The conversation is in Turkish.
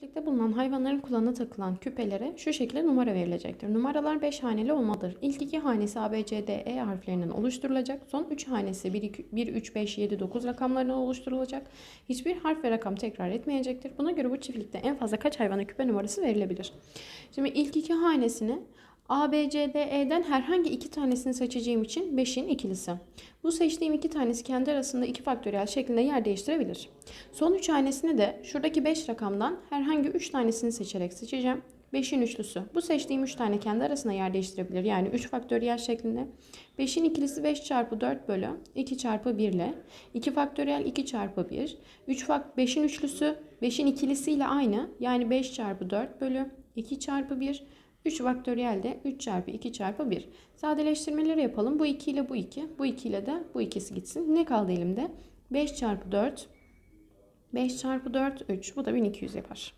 Çiftlikte bulunan hayvanların kulağına takılan küpelere şu şekilde numara verilecektir. Numaralar 5 haneli olmalıdır. İlk iki hanesi A, B, C, D, E harflerinden oluşturulacak. Son 3 hanesi 1, 2, 1, 3, 5, 7, 9 rakamlarından oluşturulacak. Hiçbir harf ve rakam tekrar etmeyecektir. Buna göre bu çiftlikte en fazla kaç hayvana küpe numarası verilebilir? Şimdi ilk iki hanesini A, B, C, D, E'den herhangi iki tanesini seçeceğim için 5'in ikilisi. Bu seçtiğim iki tanesi kendi arasında iki faktöriyel şeklinde yer değiştirebilir. Son üç hanesini de şuradaki 5 rakamdan herhangi 3 tanesini seçerek seçeceğim. 5'in üçlüsü. Bu seçtiğim 3 tane kendi arasında yer değiştirebilir. Yani 3 faktöriyel şeklinde. 5'in ikilisi 5 çarpı 4 bölü 2 çarpı 1 ile. 2 faktöriyel 2 çarpı 1. 3 fak 5'in üçlüsü 5'in ikilisiyle aynı. Yani 5 çarpı 4 bölü 2 çarpı 1. 3 faktöriyel de 3 çarpı 2 çarpı 1. Sadeleştirmeleri yapalım. Bu 2 ile bu 2. Bu 2 ile de bu ikisi gitsin. Ne kaldı elimde? 5 çarpı 4. 5 çarpı 4 3. Bu da 1200 yapar.